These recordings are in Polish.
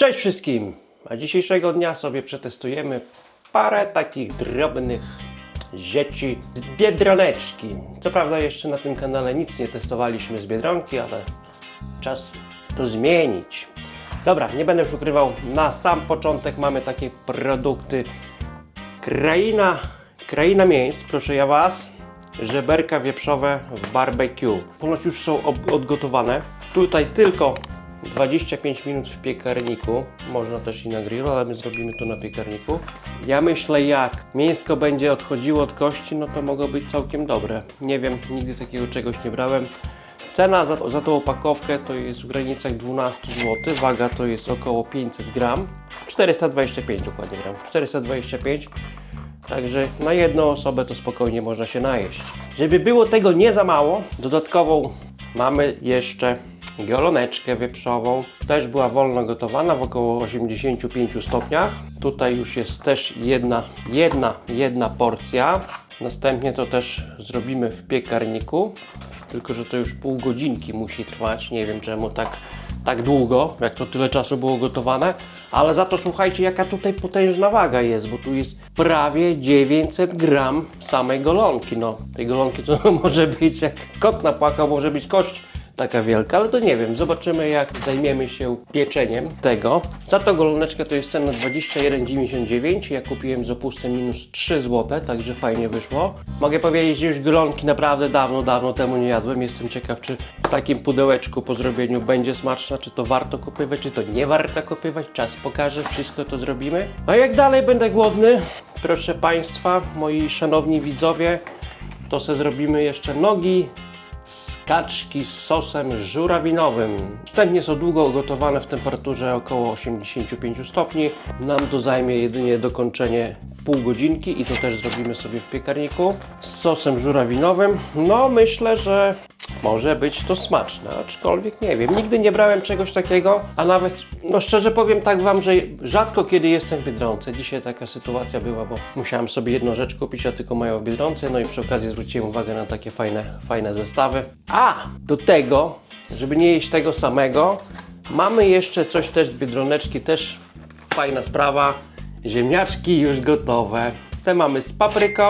Cześć wszystkim! A dzisiejszego dnia sobie przetestujemy parę takich drobnych rzeczy z Biedroneczki. Co prawda jeszcze na tym kanale nic nie testowaliśmy z Biedronki, ale czas to zmienić. Dobra, nie będę już ukrywał, na sam początek mamy takie produkty Kraina, kraina miejsc, proszę ja Was. Żeberka wieprzowe w barbecue. Ponoć już są odgotowane. Tutaj tylko 25 minut w piekarniku. Można też i na grillu, ale my zrobimy to na piekarniku. Ja myślę jak mięsko będzie odchodziło od kości, no to mogło być całkiem dobre. Nie wiem, nigdy takiego czegoś nie brałem. Cena za, za tą opakowkę to jest w granicach 12 zł, waga to jest około 500 gram, 425 dokładnie gram, 425, także na jedną osobę to spokojnie można się najeść. Żeby było tego nie za mało, dodatkową mamy jeszcze goloneczkę wieprzową, też była wolno gotowana w około 85 stopniach, tutaj już jest też jedna, jedna, jedna porcja, następnie to też zrobimy w piekarniku, tylko, że to już pół godzinki musi trwać. Nie wiem czemu tak, tak długo, jak to tyle czasu było gotowane. Ale za to słuchajcie, jaka tutaj potężna waga jest, bo tu jest prawie 900 gram samej golonki. No, tej golonki to może być jak kot napłakał, może być kość taka wielka, ale to nie wiem. Zobaczymy, jak zajmiemy się pieczeniem tego. Za to goloneczkę to jest cena 21,99. Ja kupiłem z opustem minus 3 zł, także fajnie wyszło. Mogę powiedzieć, że już golonki naprawdę dawno, dawno temu nie jadłem. Jestem ciekaw, czy w takim pudełeczku po zrobieniu będzie smaczna, czy to warto kupywać, czy to nie warto kupywać. Czas pokaże, wszystko to zrobimy. A jak dalej będę głodny, proszę Państwa, moi szanowni widzowie, to se zrobimy jeszcze nogi z kaczki z sosem żurawinowym. Wstępnie są długo gotowane w temperaturze około 85 stopni. Nam to zajmie jedynie dokończenie pół godzinki i to też zrobimy sobie w piekarniku z sosem żurawinowym. No myślę, że może być to smaczne, aczkolwiek nie wiem. Nigdy nie brałem czegoś takiego, a nawet, no szczerze powiem tak Wam, że rzadko kiedy jestem w Biedronce. Dzisiaj taka sytuacja była, bo musiałem sobie jedną rzecz kupić, a tylko mają w Biedronce, no i przy okazji zwróciłem uwagę na takie fajne, fajne zestawy. A, do tego, żeby nie jeść tego samego, mamy jeszcze coś też z Biedroneczki, też fajna sprawa. Ziemniaczki już gotowe. Te mamy z papryką,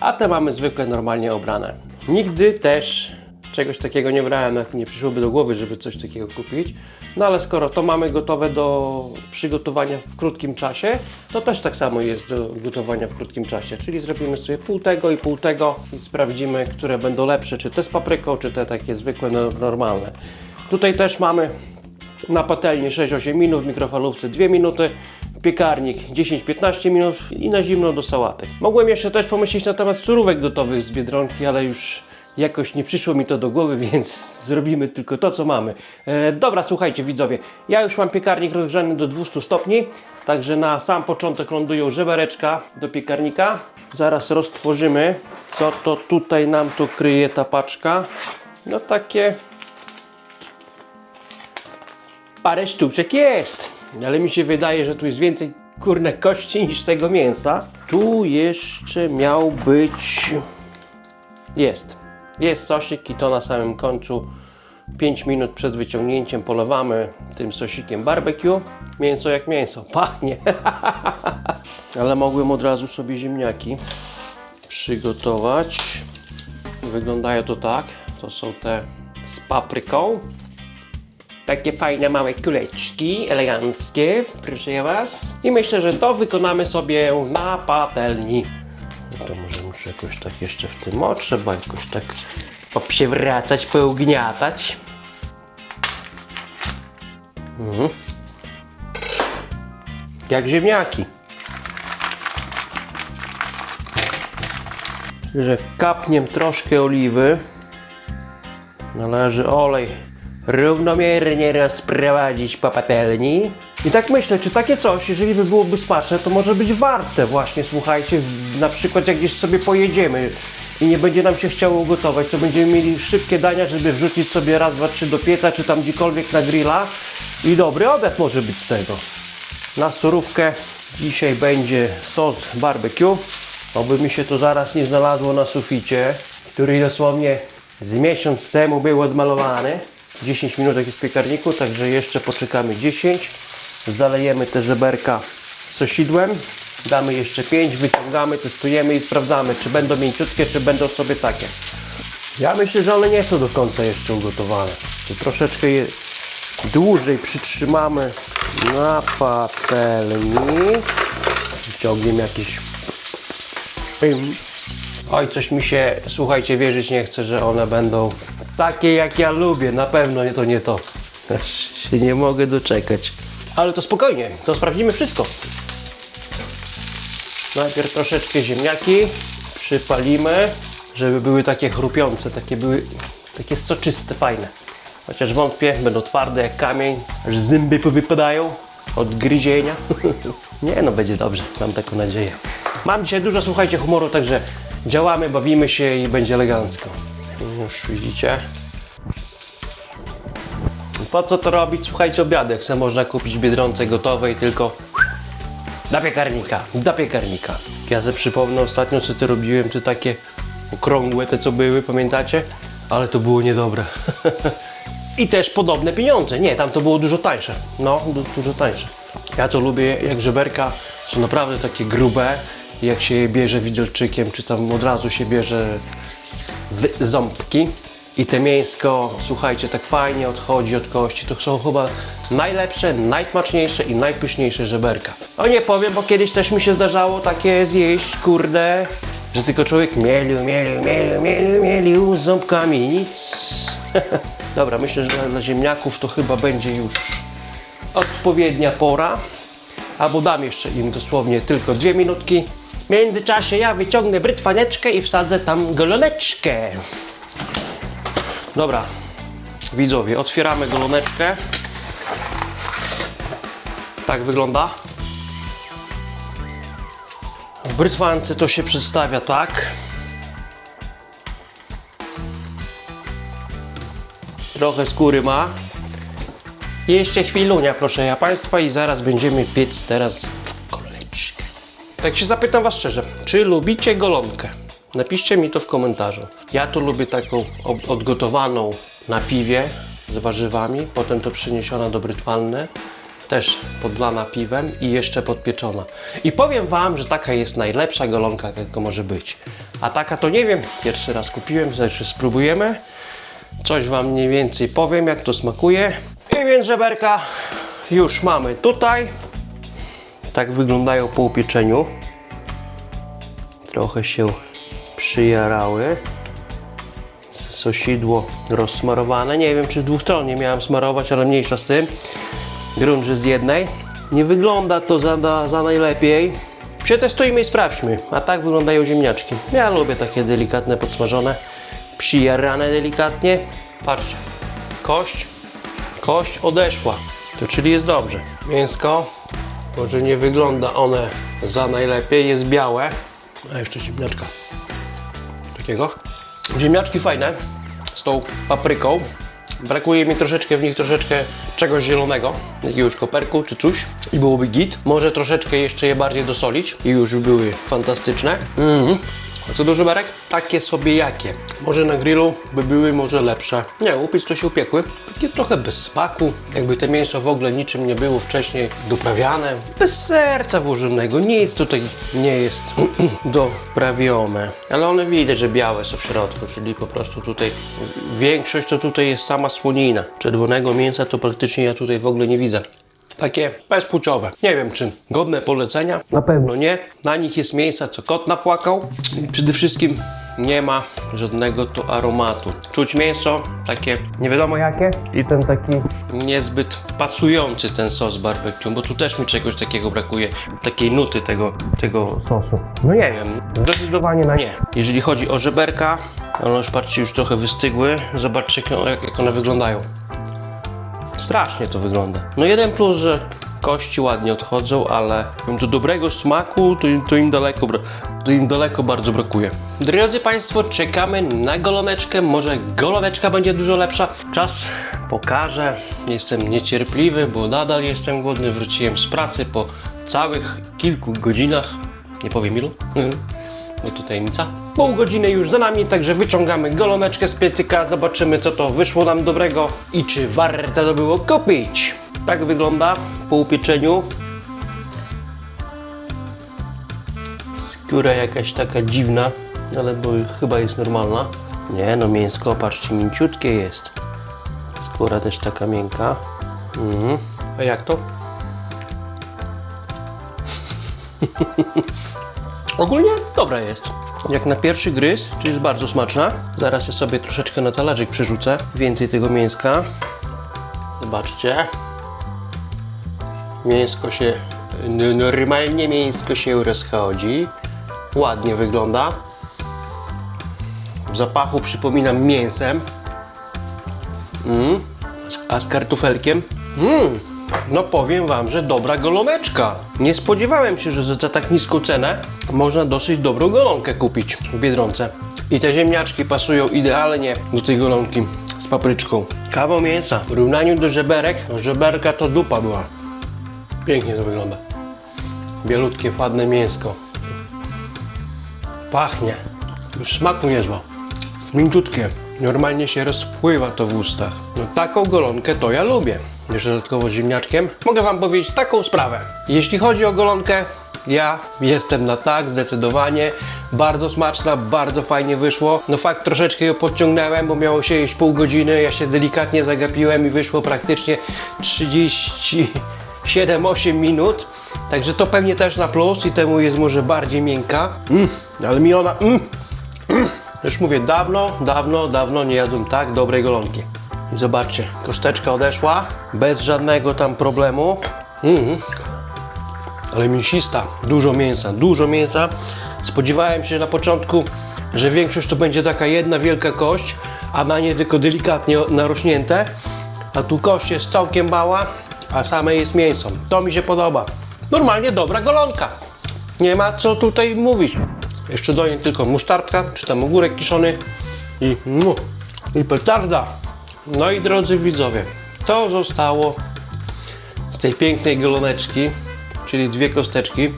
a te mamy zwykłe, normalnie obrane. Nigdy też czegoś takiego nie brałem, nie przyszłoby do głowy, żeby coś takiego kupić. No ale skoro to mamy gotowe do przygotowania w krótkim czasie, to też tak samo jest do gotowania w krótkim czasie. Czyli zrobimy sobie pół tego i pół tego i sprawdzimy, które będą lepsze, czy te z papryką, czy te takie zwykłe, no, normalne. Tutaj też mamy na patelni 6-8 minut, w mikrofalówce 2 minuty, piekarnik 10-15 minut i na zimno do sałatek. Mogłem jeszcze też pomyśleć na temat surówek gotowych z Biedronki, ale już jakoś nie przyszło mi to do głowy, więc zrobimy tylko to, co mamy. E, dobra, słuchajcie widzowie, ja już mam piekarnik rozgrzany do 200 stopni, także na sam początek lądują żebereczka do piekarnika. Zaraz roztworzymy, co to tutaj nam tu kryje ta paczka. No takie parę sztuczek jest. Ale mi się wydaje, że tu jest więcej kurne kości niż tego mięsa. Tu jeszcze miał być. Jest. Jest sosik i to na samym końcu. 5 minut przed wyciągnięciem polewamy tym sosikiem barbecue. Mięso jak mięso, pachnie. Ale mogłem od razu sobie ziemniaki przygotować. Wyglądają to tak. To są te z papryką. Takie fajne małe kuleczki, eleganckie, proszę Was. I myślę, że to wykonamy sobie na patelni. Jakoś tak jeszcze w tym o, trzeba jakoś tak poprzewracać, pougniatać. Mhm. Jak ziemniaki. Że kapniem troszkę oliwy. Należy olej równomiernie rozprowadzić po patelni. I tak myślę, czy takie coś, jeżeli by byłoby smaczne, to może być warte właśnie, słuchajcie, na przykład jak gdzieś sobie pojedziemy i nie będzie nam się chciało gotować, to będziemy mieli szybkie dania, żeby wrzucić sobie raz, dwa, trzy do pieca, czy tam gdziekolwiek na grilla i dobry obiad może być z tego. Na surówkę dzisiaj będzie sos barbecue. Oby mi się to zaraz nie znalazło na suficie, który dosłownie z miesiąc temu był odmalowany. 10 minut jest w piekarniku, także jeszcze poczekamy 10 Zalejemy te żeberka sosidłem. Damy jeszcze 5, wyciągamy, testujemy i sprawdzamy, czy będą mięciutkie, czy będą sobie takie. Ja myślę, że one nie są do końca jeszcze ugotowane. To troszeczkę je dłużej przytrzymamy na patelni. Wyciągniemy film. Oj, coś mi się, słuchajcie, wierzyć nie chcę, że one będą takie jak ja lubię. Na pewno nie to nie to. Aż się nie mogę doczekać. Ale to spokojnie, to sprawdzimy wszystko. Najpierw troszeczkę ziemniaki przypalimy, żeby były takie chrupiące, takie były takie soczyste, fajne. Chociaż wątpię, będą twarde jak kamień, aż zęby powypadają od gryzienia. Nie no, będzie dobrze, mam taką nadzieję. Mam dzisiaj dużo, słuchajcie, humoru, także działamy, bawimy się i będzie elegancko. Już widzicie. Po co to robić? Słuchajcie, obiadek se można kupić w Biedronce gotowej, tylko do piekarnika, do piekarnika. Ja sobie przypomnę ostatnio, co ty robiłem, te takie okrągłe, te co były, pamiętacie? Ale to było niedobre. I też podobne pieniądze. Nie, tam to było dużo tańsze. No, du dużo tańsze. Ja to lubię, jak żeberka są naprawdę takie grube. Jak się je bierze widelczykiem, czy tam od razu się bierze ząbki. I te mięsko, słuchajcie, tak fajnie odchodzi od kości. To są chyba najlepsze, najsmaczniejsze i najpyszniejsze żeberka. O nie powiem, bo kiedyś też mi się zdarzało takie zjeść, kurde, że tylko człowiek mielił, mielił, mielił, mielił, mielił ząbkami nic. Dobra, myślę, że dla ziemniaków to chyba będzie już odpowiednia pora. Albo dam jeszcze im dosłownie tylko dwie minutki. W międzyczasie ja wyciągnę brytwaneczkę i wsadzę tam goloneczkę. Dobra, widzowie, otwieramy goloneczkę. Tak wygląda. W brytwance to się przedstawia tak. Trochę skóry ma. Jeszcze chwilunia, proszę ja Państwa, i zaraz będziemy piec teraz w goloneczkę. Tak się zapytam Was szczerze, czy lubicie golonkę? Napiszcie mi to w komentarzu. Ja to lubię taką odgotowaną na piwie z warzywami, potem to przeniesiona do brytwanny, też podlana piwem i jeszcze podpieczona. I powiem Wam, że taka jest najlepsza golonka, jaka tylko może być. A taka to nie wiem, pierwszy raz kupiłem, jeszcze spróbujemy. Coś Wam mniej więcej powiem, jak to smakuje. I więc żeberka już mamy tutaj. Tak wyglądają po upieczeniu. Trochę się przyjarały. Sosidło rozsmarowane. Nie wiem, czy z dwóch stron nie miałem smarować, ale mniejsza z tym. Grunt, że z jednej. Nie wygląda to za, za najlepiej. Przetestujmy i sprawdźmy. A tak wyglądają ziemniaczki. Ja lubię takie delikatne, podsmażone. Przyjarane delikatnie. Patrzcie. Kość. Kość odeszła. To czyli jest dobrze. Mięsko. Może nie wygląda one za najlepiej. Jest białe. A jeszcze ziemniaczka. Takiego. Ziemniaczki fajne. Z tą papryką. Brakuje mi troszeczkę w nich troszeczkę czegoś zielonego, jakiegoś koperku czy coś i byłoby git. Może troszeczkę jeszcze je bardziej dosolić i już by były fantastyczne. Mhm. A co do żeberek? Takie sobie jakie. Może na grillu by były może lepsze. Nie, upiec to się upiekły. Takie trochę bez smaku. Jakby te mięso w ogóle niczym nie było wcześniej doprawiane. Bez serca włożonego. Nic tutaj nie jest doprawione. Ale one widać, że białe są w środku, czyli po prostu tutaj większość to tutaj jest sama słonina. Czerwonego mięsa to praktycznie ja tutaj w ogóle nie widzę takie bezpłciowe. Nie wiem, czy godne polecenia. Na pewno nie. Na nich jest miejsca, co kot napłakał. I przede wszystkim nie ma żadnego to aromatu. Czuć mięso, takie nie wiadomo jakie i ten taki niezbyt pasujący ten sos barbecue, bo tu też mi czegoś takiego brakuje, takiej nuty tego, tego sosu. No nie wiem, zdecydowanie na nie. Jeżeli chodzi o żeberka, one już patrzcie, już trochę wystygły. Zobaczcie, jak, jak one wyglądają. Strasznie to wygląda. No jeden plus, że kości ładnie odchodzą, ale do dobrego smaku to im, to im daleko to im daleko bardzo brakuje. Drodzy Państwo, czekamy na goloneczkę. Może goloneczka będzie dużo lepsza. Czas pokaże. Jestem niecierpliwy, bo nadal jestem głodny. Wróciłem z pracy po całych kilku godzinach. Nie powiem ilu. No to tajemnica. Pół godziny już za nami, także wyciągamy goloneczkę z piecyka, zobaczymy co to wyszło nam dobrego i czy warto to było kupić. Tak wygląda po upieczeniu. Skóra jakaś taka dziwna, ale bo chyba jest normalna. Nie no, mięsko, patrzcie, mięciutkie jest. Skóra też taka miękka. Mhm. A jak to? Ogólnie dobra jest. Jak na pierwszy gryz, czyli jest bardzo smaczna. Zaraz ja sobie troszeczkę na talerzyk przerzucę. Więcej tego mięska. Zobaczcie. Mięsko się, normalnie mięsko się rozchodzi. Ładnie wygląda. W zapachu przypominam mięsem. Mm. A z kartufelkiem? Mm. No powiem wam, że dobra goloneczka. Nie spodziewałem się, że za za tak niską cenę można dosyć dobrą golonkę kupić w Biedronce. I te ziemniaczki pasują idealnie do tej golonki z papryczką. Kawał mięsa. W porównaniu do żeberek, no żeberka to dupa była. Pięknie to wygląda. Bielutkie, ładne mięsko. Pachnie. Już smaku niezła. Mięciutkie. Normalnie się rozpływa to w ustach. No taką golonkę to ja lubię. Jeszcze dodatkowo z ziemniaczkiem. Mogę wam powiedzieć taką sprawę. Jeśli chodzi o golonkę, ja jestem na tak, zdecydowanie. Bardzo smaczna, bardzo fajnie wyszło. No fakt, troszeczkę ją podciągnąłem, bo miało się jeść pół godziny. Ja się delikatnie zagapiłem i wyszło praktycznie 37-8 minut. Także to pewnie też na plus i temu jest może bardziej miękka. Mm, ale mi ona... Mm, już mówię, dawno, dawno, dawno nie jadłem tak dobrej golonki. I zobaczcie, kosteczka odeszła, bez żadnego tam problemu. Mhm. Ale mięsista, dużo mięsa, dużo mięsa. Spodziewałem się na początku, że większość to będzie taka jedna wielka kość, a na nie tylko delikatnie narośnięte. A tu kość jest całkiem mała, a same jest mięso. To mi się podoba. Normalnie dobra golonka. Nie ma co tutaj mówić. Jeszcze do niej tylko musztardka, czy tam ogórek kiszony i, mm, i petarda. No i drodzy widzowie, to zostało z tej pięknej goloneczki, czyli dwie kosteczki.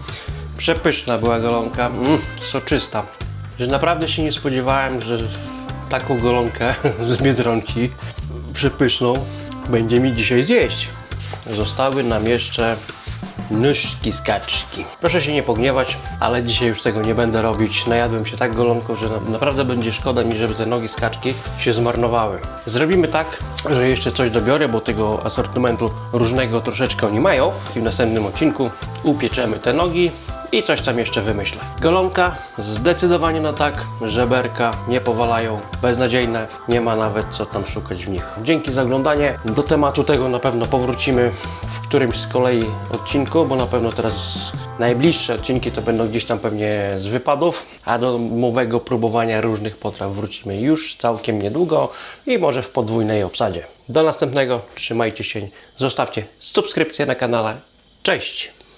Przepyszna była golonka, mm, soczysta. Że naprawdę się nie spodziewałem, że taką golonkę z Biedronki przepyszną będzie mi dzisiaj zjeść. Zostały nam jeszcze nóżki z kaczki. Proszę się nie pogniewać, ale dzisiaj już tego nie będę robić. Najadłem się tak golonką, że na- naprawdę będzie szkoda mi, żeby te nogi z kaczki się zmarnowały. Zrobimy tak, że jeszcze coś dobiorę, bo tego asortymentu różnego troszeczkę oni mają. I w następnym odcinku upieczemy te nogi i coś tam jeszcze wymyślę. Golonka zdecydowanie na tak, żeberka nie powalają, beznadziejne, nie ma nawet co tam szukać w nich. Dzięki za oglądanie. Do tematu tego na pewno powrócimy w którymś z kolei odcinku, bo na pewno teraz najbliższe odcinki to będą gdzieś tam pewnie z wypadów, a do mowego próbowania różnych potraw wrócimy już całkiem niedługo i może w podwójnej obsadzie. Do następnego, trzymajcie się, zostawcie subskrypcję na kanale. Cześć!